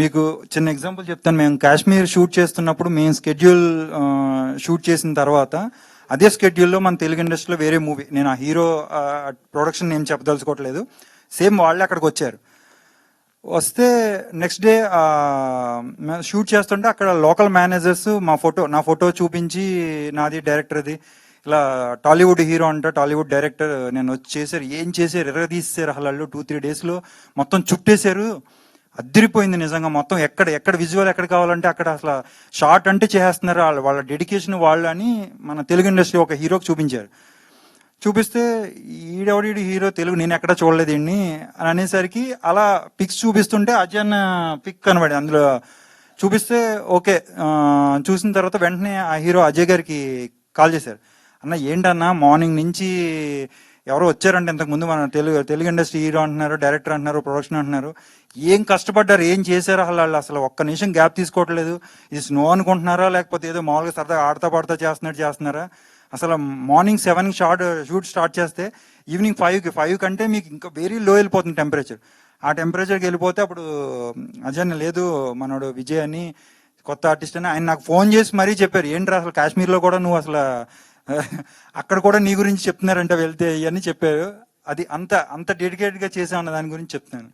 మీకు చిన్న ఎగ్జాంపుల్ చెప్తాను. మేము కాశ్మీర్ షూట్ చేస్తున్నప్పుడు మేము స్కెడ్యూల్ షూట్ చేసిన తర్వాత అదే స్కెడ్యూల్లో మన తెలుగు ఇండస్ట్రీలో వేరే మూవీ నేను ఆ హీరో ప్రొడక్షన్ నేను చెప్పదలుచుకోవట్లేదు. సేమ్ వాళ్ళే అక్కడికి వచ్చారు. వస్తే నెక్స్ట్ డే షూట్ చేస్తుంటే అక్కడ లోకల్ మేనేజర్స్ మా ఫోటో నా ఫోటో చూపించి నాది డైరెక్టర్ది ఇలా టాలీవుడ్ హీరో అంట టాలీవుడ్ డైరెక్టర్ నేను వచ్చి చేశారు ఏం చేశారు ఎర్ర తీసేశారు అసలు టూ త్రీ డేస్లో మొత్తం చుట్టేశారు అద్దరిపోయింది నిజంగా మొత్తం. ఎక్కడ ఎక్కడ విజువల్ ఎక్కడ కావాలంటే అక్కడ అసలు షార్ట్ అంటే చేస్తున్నారు వాళ్ళ. వాళ్ళ డెడికేషన్ వాళ్ళు అని మన తెలుగు ఇండస్ట్రీ ఒక హీరోకి చూపించారు. చూపిస్తే ఈడెవడీడు హీరో తెలుగు నేను ఎక్కడ చూడలేదు అని అనేసరికి అలా పిక్స్ చూపిస్తుంటే అజయ్ పిక్ కనబడి అందులో చూపిస్తే ఓకే చూసిన తర్వాత వెంటనే ఆ హీరో అజయ్ గారికి కాల్ చేశారు. అన్న ఏంటన్నా మార్నింగ్ నుంచి ఎవరో వచ్చారంటే ఇంతకుముందు మన తెలుగు తెలుగు ఇండస్ట్రీ హీరో అంటున్నారు డైరెక్టర్ అంటున్నారు ప్రొడక్షన్ అంటున్నారు. ఏం కష్టపడ్డారు? ఏం చేశారు? అసలు వాళ్ళు అసలు ఒక్క నిమిషం గ్యాప్ తీసుకోవట్లేదు. ఇది స్నో అనుకుంటున్నారా? లేకపోతే ఏదో మామూలుగా సరదాగా ఆడతా పాడతా చేస్తున్నట్టు చేస్తున్నారా? అసలు morning seven short shoot start చేస్తే ఈవినింగ్ ఫైవ్కి ఫైవ్ కంటే మీకు ఇంకా వెరీ లో వెళ్ళిపోతుంది టెంపరేచర్. ఆ టెంపరేచర్కి వెళ్ళిపోతే అప్పుడు అజయ్ లేదు మనోడు విజయ్ అని కొత్త ఆర్టిస్ట్ అని ఆయన నాకు ఫోన్ చేసి మరీ చెప్పారు. ఏంట్రా అసలు కాశ్మీర్లో కూడా నువ్వు అసలు అక్కడ కూడా నీ గురించి చెప్తున్నారంట వెళ్తే ఇవన్నీ చెప్పారు. అది అంత అంత డెడికేటెడ్గా చేసామన్న దాని గురించి చెప్తున్నాను.